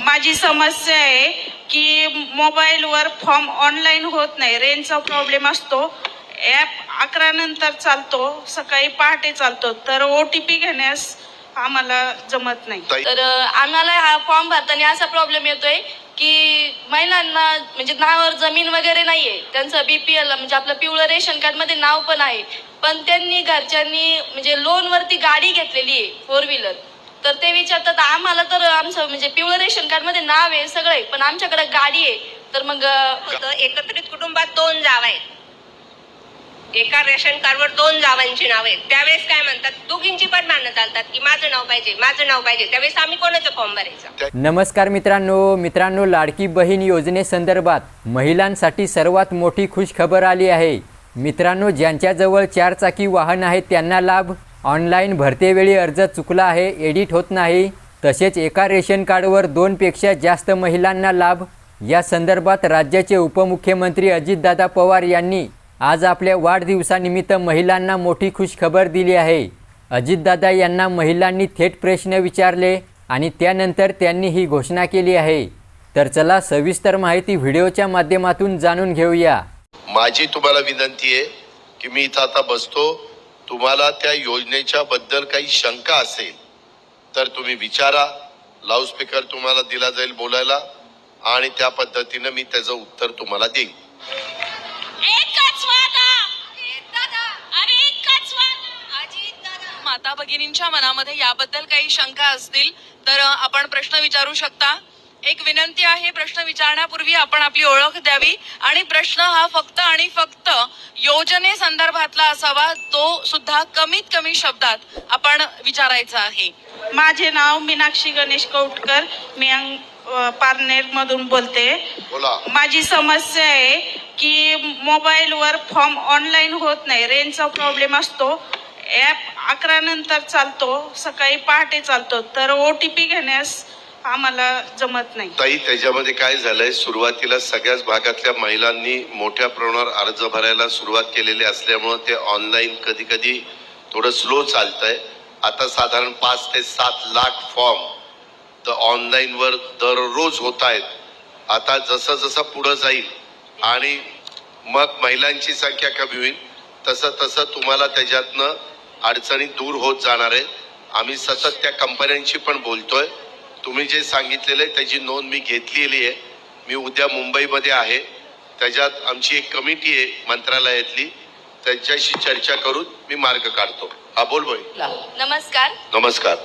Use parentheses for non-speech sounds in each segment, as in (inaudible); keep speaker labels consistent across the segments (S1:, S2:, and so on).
S1: माझी समस्या आहे की मोबाईलवर फॉर्म ऑनलाईन होत नाही. रेंजचा प्रॉब्लेम असतो. ॲप अकरा नंतर चालतो. सकाळी पहाटे चालतो. तर ओ टी पी घेण्यास आम्हाला जमत नाही.
S2: तर आम्हाला हा फॉर्म भरताना असा प्रॉब्लेम येतोय की महिलांना म्हणजे नावावर जमीन वगैरे नाहीये. त्यांचं बीपीएल म्हणजे आपलं पिवळं रेशन कार्डमध्ये नाव पण आहे. पण त्यांनी घरच्यांनी म्हणजे लोन वरती गाडी घेतलेली आहे फोर व्हीलर तर ते विचारतात आम्हाला तर आमचं म्हणजे पिवळं रेशन कार्डमध्ये नाव आहे सगळं आहे पण आमच्याकडे गाडी आहे. तर मग
S3: एकत्रित कुटुंबात दोन जाव आहेत. एका रेशन कार्डवर दोन जावांची नाव आहेत. त्यावेळेस काय म्हणतात दोघींची पण भांडणं चालतात की माझं नाव पाहिजे माझं नाव पाहिजे. त्यावेळेस आम्ही कोणाचं फॉर्म भरायचा?
S4: नमस्कार मित्रांनो. मित्रांनो लाडकी बहीण योजनेसंदर्भात महिलांसाठी सर्वात मोठी खुश खबर आली आहे. मित्रांनो ज्यांच्याजवळ चारचाकी वाहन आहे त्यांना लाभ ऑनलाईन भरतेवेळी अर्ज चुकला आहे एडिट होत नाही. तसेच एका रेशन कार्डवर दोनपेक्षा जास्त महिलांना लाभ. या संदर्भात राज्याचे उपमुख्यमंत्री अजितदादा पवार यांनी आज आपल्या वाढदिवसानिमित्त महिलांना मोठी खुशखबर दिली आहे. अजितदादा यांना महिलांनी थेट प्रश्न विचारले आणि त्यानंतर त्यांनी ही घोषणा केली आहे. तर चला सविस्तर माहिती व्हिडिओच्या माध्यमातून जाणून घेऊया.
S5: माझी तुम्हाला विनंती आहे की मी इथं आता बसतो. तुम्हाला त्या योजनेच्या बद्दल काही शंका असेल तर तुम्ही विचारा. लाऊडस्पीकर तुम्हाला दिला जाईल बोलायला आणि त्या पद्धतीनं मी त्याचं उत्तर तुम्हाला देईन.
S6: माता भगिनींच्या मनामध्ये याबद्दल काही शंका असतील तर आपण प्रश्न विचारू शकता. एक विनंती आहे प्रश्न विचारण्यापूर्वी आपण आपली ओळख द्यावी. आणि प्रश्न हा फक्त आणि फक्त योजने संदर्भातला असावा तो सुद्धा कमीत कमी शब्दात आपण विचारायचा आहे.
S1: माझे नाव मीनाक्षी गणेश कौटकर मी अंग पारनेर मधून बोलते.
S5: बोला.
S1: माझी समस्या आहे की मोबाईलवर फॉर्म ऑनलाईन होत नाही रेंजचा प्रॉब्लेम असतो. ॲप अकरा नंतर चालतो सकाळी पहाटे चालतो तर ओ टी पी घेण्यास आम्हाला जमत नाही.
S5: ताई त्याच्यामध्ये काय झालंय? सुरुवातीला सगळ्याच भागातल्या महिलांनी मोठ्या प्रमाणावर अर्ज भरायला सुरुवात केलेली असल्यामुळं ते ऑनलाईन कधी कधी थोडं स्लो चालतंय. आता साधारण पाच ते सात लाख फॉर्म तर ऑनलाईनवर दररोज होत आहेत आता जसं जसं पुढं जाईल आणि मग महिलांची संख्या कमी होईल तसं तसं तुम्हाला त्याच्यातनं अडचणी दूर होत जाणार आहेत. आम्ही सतत त्या कंपन्यांशी पण बोलतोय. तुम्ही जे सांगितलेलं आहे त्याची नोंद मी घेतलेली आहे. मी उद्या मुंबईमध्ये आहे. त्याच्यात आमची एक कमिटी आहे मंत्रालयातली. त्यांच्याशी चर्चा करून मी मार्ग काढतो. हा बोल भाई.
S2: नमस्कार.
S5: नमस्कार.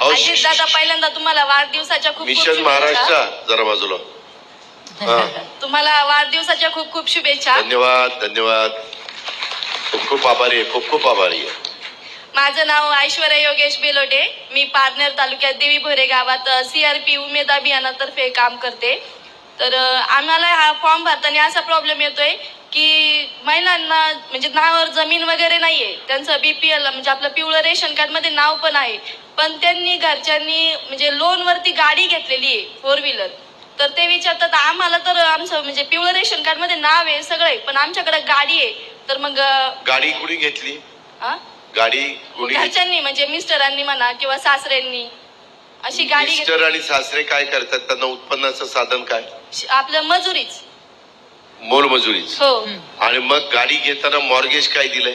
S2: अजित दादा पहिल्यांदा तुम्हाला वाढदिवसाच्या खूप खूप
S5: मिशन
S2: शुभेच्छा.
S5: महाराष्ट्र जरा बाजूला. हा. (laughs)
S2: तुम्हाला वाढदिवसाच्या खूप खूप शुभेच्छा.
S5: धन्यवाद धन्यवाद. खूप खूप आभारी आहे खूप खूप आभारी आहे.
S2: माझं नाव ऐश्वर्या योगेश बेलोटे. मी पारनेर तालुक्यात देवी भोरे गावात सीआरपी उमेद अभियानातर्फे काम करते. तर आम्हाला हा फॉर्म भरताना असा प्रॉब्लेम येतोय की महिलांना म्हणजे नावावर जमीन वगैरे नाहीये. त्यांचं बीपीएल म्हणजे आपलं पिवळं रेशन कार्डमध्ये नाव पण आहे. पण त्यांनी घरच्यांनी म्हणजे लोन वरती गाडी घेतलेली आहे फोर व्हीलर तर ते विचारतात आम्हाला तर आमचं म्हणजे पिवळं रेशन कार्डमध्ये नाव आहे सगळं आहे पण आमच्याकडे गाडी आहे. तर मग
S5: गाडी कुणी घेतली? गाडी कुणी
S2: घरच्यांनी म्हणजे मिस्टरांनी म्हणा किंवा सासऱ्यांनी अशी गाडी.
S5: मिस्टर आणि सासरे काय करतात? त्यांना उत्पन्नाचं साधन काय?
S2: आपलं मजुरीच.
S5: मोलमजुरीच.
S2: हो.
S5: आणि मग गाडी घेताना मॉर्गेज काय दिलंय?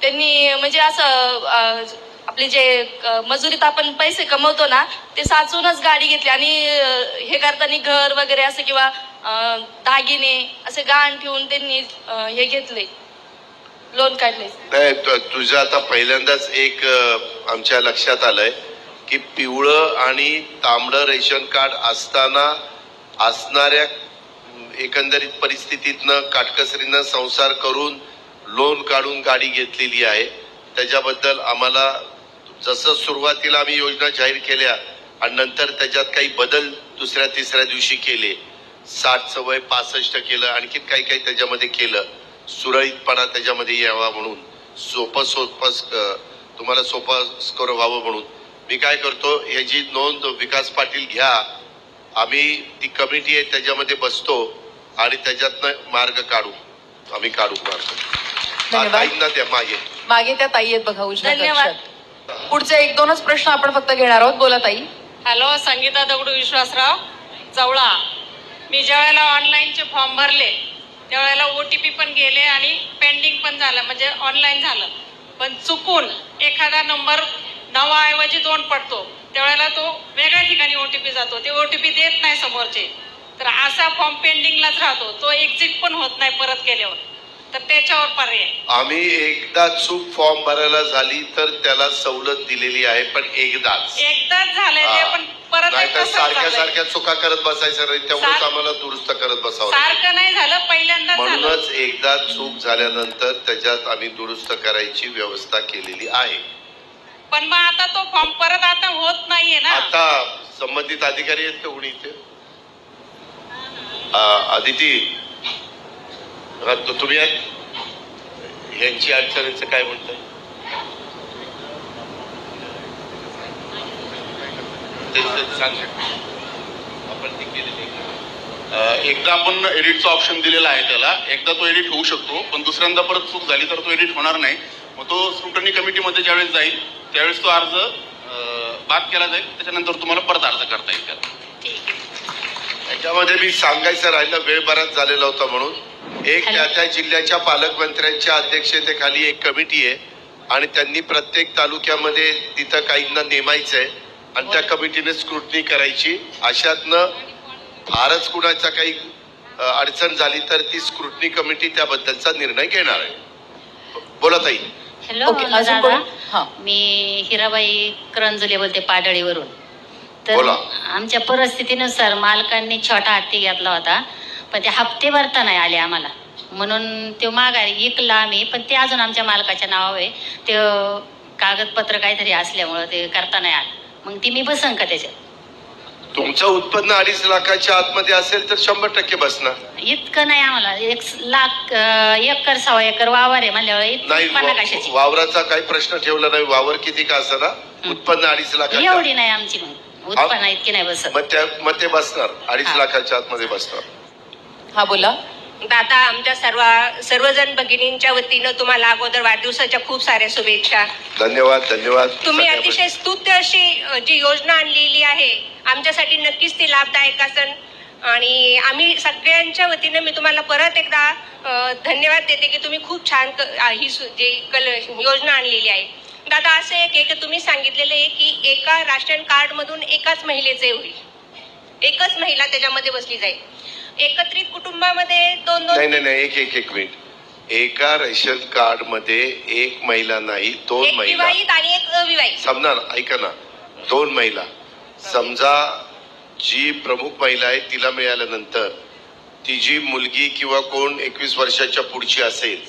S2: त्यांनी म्हणजे असं अं, आपले जे अं, मजुरीत आपण पैसे कमवतो ना ते साचूनच गाडी घेतली. आणि अं, हे करताना घर वगैरे असं किंवा अं, दागिने असे गहाण ठेवून त्यांनी अं, हे घेतले. लोन काढले.
S5: नाही तुझं आता पहिल्यांदाच एक आमच्या लक्षात आलंय की पिवळं आणि तांबडं रेशन कार्ड असताना असणाऱ्या एकंदरीत परिस्थितीतनं काटकसरीनं संसार करून लोन काढून गाडी घेतलेली आहे. त्याच्याबद्दल आम्हाला जसं सुरुवातीला आम्ही योजना जाहीर केल्या आणि नंतर त्याच्यात काही बदल दुसऱ्या तिसऱ्या दिवशी केले. साठचं वय पासष्ट केलं आणखीन काही काही त्याच्यामध्ये केलं. सुरळीतपणा त्याच्यामध्ये यावा म्हणून सोपं सोपं तुम्हाला सोपं स्कोर व्हावं म्हणून. मी काय करतो ह्याची नोंद विकास पाटील घ्या. आम्ही ती कमिटी आहे त्याच्यामध्ये बसतो आणि त्याच्यातनं मार्ग काढू. आम्ही काढू मार्ग. द्या मागे.
S6: मागे त्या ताई आहेत बघा
S2: धन्यवाद.
S6: पुढचे एक दोनच प्रश्न आपण फक्त घेणार आहोत. बोला ताई.
S7: हॅलो संगीता दगडू विश्वासराव. जवळा मी ज्यावेळेला ऑनलाईनचे फॉर्म भरले त्यावेळेला ओ टी पी पण गेले आणि पेंडिंग पण झालं म्हणजे ऑनलाईन झालं. पण चुकून एखादा नंबर नवाऐवजी दोन पडतो. त्यावेळेला तो वेगळ्या ठिकाणी ओ टी पी जातो. ते ओ टी पी देत नाही समोरचे. तर असा फॉर्म पेंडिंगलाच राहतो. तो एक्झिट पण होत नाही परत केल्यावर तर त्याच्यावर पर्याय.
S5: आम्ही एकदा चूक फॉर्म भरायला झाली तर त्याला सवलत दिलेली आहे पण एकदाच.
S7: एकदाच झालेले पण
S5: नाहीतर
S7: एकदा
S5: सारख्या. सारख्या चुका करत बसायचं नाही
S7: सार-
S5: आम्हाला दुरुस्त करत बसावं.
S7: सारखं नाही झालं पहिल्यांदाच झालं.
S5: म्हणूनच एकदा चूक झाल्यानंतर त्याच्यात आम्ही दुरुस्त करायची व्यवस्था केलेली आहे.
S7: पण मग आता तो फॉर्म परत आता होत नाहीये ना.
S5: आता संबंधित अधिकारी आहेत कोणी इथे. आ, अदिती हा, तु- तुम्ही आहेत यांची अडचणीचं काय म्हणताय? आपण ती केलेली
S8: एकदा आपण एडिटचं ऑप्शन दिलेला आहे त्याला. एकदा तो एडिट होऊ शकतो पण दुसऱ्यांदा परत चूक झाली तर तो एडिट होणार नाही. मग तो स्क्रुटनी कमिटीमध्ये ज्यावेळेस जाईल त्यावेळेस तो अर्ज बाद केला जाईल. त्याच्यानंतर तुम्हाला परत अर्ज करता येईल त्याला.
S5: त्याच्यामध्ये मी सांगायचं राहिलं वेळ बराच झालेला होता म्हणून. एक त्या त्या जिल्ह्याच्या पालकमंत्र्यांच्या अध्यक्षतेखाली एक कमिटी आहे. आणि त्यांनी प्रत्येक तालुक्यामध्ये तिथं काहींना नेमायचं आहे आणि त्या कमिटीने स्क्रुटनी करायची. अशातनं फारच कुणाचा काही अडचण झाली तर ती स्क्रुटनी कमिटी त्याबद्दलचा निर्णय घेणार आहे. बोला ताई.
S9: हॅलो
S6: ओके, अजून
S9: दादा.
S6: कोणी? हां.
S9: मी हिराबाई करंजुले बोलते पाडळीवरून. तर. आमच्या परिस्थितीनुसार मालकांनी छोटा हत्ती घेतला होता पण ते हप्ते भरता नाही आले आम्हाला. म्हणून ते माघारी इकला आम्ही पण ते अजून आमच्या मालकाच्या नावावर आहे. ते कागदपत्र काहीतरी असल्यामुळं ते करता नाही आलं. मग ती मी बसन का त्याच्यात?
S5: तुमचं उत्पन्न अडीच लाखाच्या आतमध्ये असेल तर शंभर टक्के बसणार.
S9: इतकं नाही आम्हाला. एक लाख एकर सव्वा एकर वावर आहे म्हणल्यावर कशाची?
S5: वावराचा काही प्रश्न ठेवला नाही. वावर किती का असना? उत्पन्न अडीच लाखाच्या
S9: एवढी नाही आमची मग. उत्पन्न इतकी नाही बसत.
S5: मग ते बसणार. अडीच. लाखाच्या आतमध्ये बसणार.
S6: हा बोला.
S3: दादा आमच्या सर्व सर्वजण भगिनींच्या वतीनं तुम्हाला अगोदर वाढदिवसाच्या खूप साऱ्या शुभेच्छा.
S5: धन्यवाद धन्यवाद.
S3: तुम्ही अतिशय स्तुत्य अशी जी योजना आणलेली आहे आमच्यासाठी नक्कीच ती लाभदायक असेल आणि आम्ही सगळ्यांच्या वतीनं मी तुम्हाला परत एकदा धन्यवाद देते की तुम्ही खूप छान ही जी कल योजना आणलेली आहे. दादा असं एक आहे की तुम्ही सांगितलेलं आहे की एका राशन कार्ड मधून एकाच महिलेचे होईल. एकच महिला त्याच्यामध्ये बसली जाईल. एकत्रित कुटुंबामध्ये दोन
S5: नाही
S3: दोन
S5: नाही नाही एक एक एक मिनिट. एका रेशन कार्डमध्ये एक महिला नाही दोन
S3: एक
S5: महिला.
S3: विवाहित आणि एक अविवाहित.
S5: समजा ना ऐका ना. दोन महिला. समजा जी प्रमुख महिला आहे तिला मिळाल्यानंतर तिची मुलगी किंवा कोण एकवीस वर्षाच्या पुढची असेल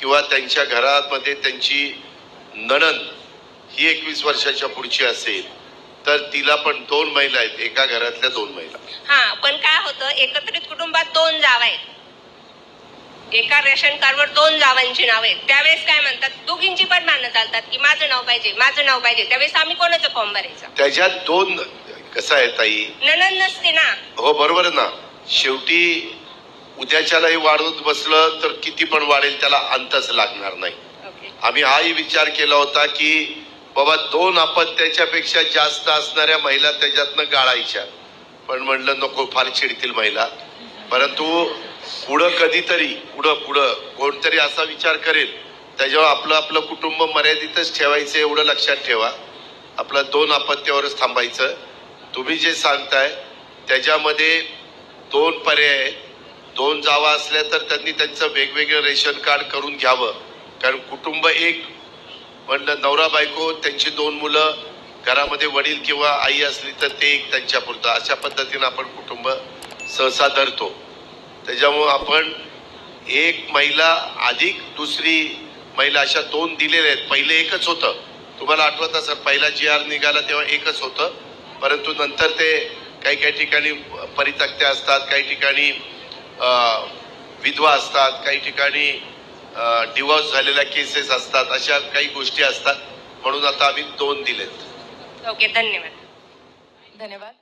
S5: किंवा त्यांच्या घरामध्ये त्यांची नणंद ही एकवीस वर्षाच्या पुढची असेल तर तिला पण दोन महिला आहेत. एका घरातल्या दोन महिला.
S3: हा पण काय होतं एकत्रित कुटुंबात दोन जाव आहेत. एका रेशन कार्डवर दोन जावांची नाव आहेत. त्यावेळेस काय म्हणतात दोघींची पण मानणं चालतात की माझं नाव पाहिजे माझं नाव पाहिजे. त्यावेळेस आम्ही कोणाचं फॉर्म भरायचा?
S5: त्याच्यात दोन कसं आहे ताई?
S3: ननन नसते ना.
S5: हो बरोबर आहे ना. शेवटी उद्याच्यालाही वाढवत बसलं तर किती पण वाढेल त्याला अंतच लागणार नाही. आम्ही हाही विचार केला होता की बाबा दोन अपत्याच्या पेक्षा जास्त असणाऱ्या महिला त्याच्यातनं गाळायच्या. पण म्हणलं नको फार चिडतील महिला. परंतु पुढं कधीतरी पुढं पुढं कोणतरी असा विचार करेल. त्याच्यावर आपलं आपलं कुटुंब मर्यादितच ठेवायचं एवढं लक्षात ठेवा. आपलं दोन अपत्यावरच थांबायचं. तुम्ही जे सांगताय त्याच्यामध्ये दोन पर्याय आहेत. दोन जावा असल्या तर त्यांनी त्यांचं वेगवेगळं रेशन कार्ड करून घ्यावं. कारण कुटुंब एक पण नवरा बायको त्यांची दोन मुलं घरामध्ये वडील किंवा आई असली तर ते एक त्यांच्या पुरतं. अशा पद्धतीनं आपण कुटुंब सहसा धरतो. त्याच्यामुळं आपण एक महिला अधिक दुसरी महिला अशा दोन दिलेल्या आहेत. पहिले एकच होतं. तुम्हाला आठवत असेल पहिला जी आर निघाला तेव्हा एकच होतं. परंतु नंतर ते काही काही ठिकाणी परितक्त्या असतात काही ठिकाणी विधवा असतात काही ठिकाणी डिवॉर्स झालेल्या केसेस असतात अशा काही गोष्टी असतात म्हणून आता आम्ही दोन दिलेत.
S3: ओके धन्यवाद.
S6: धन्यवाद.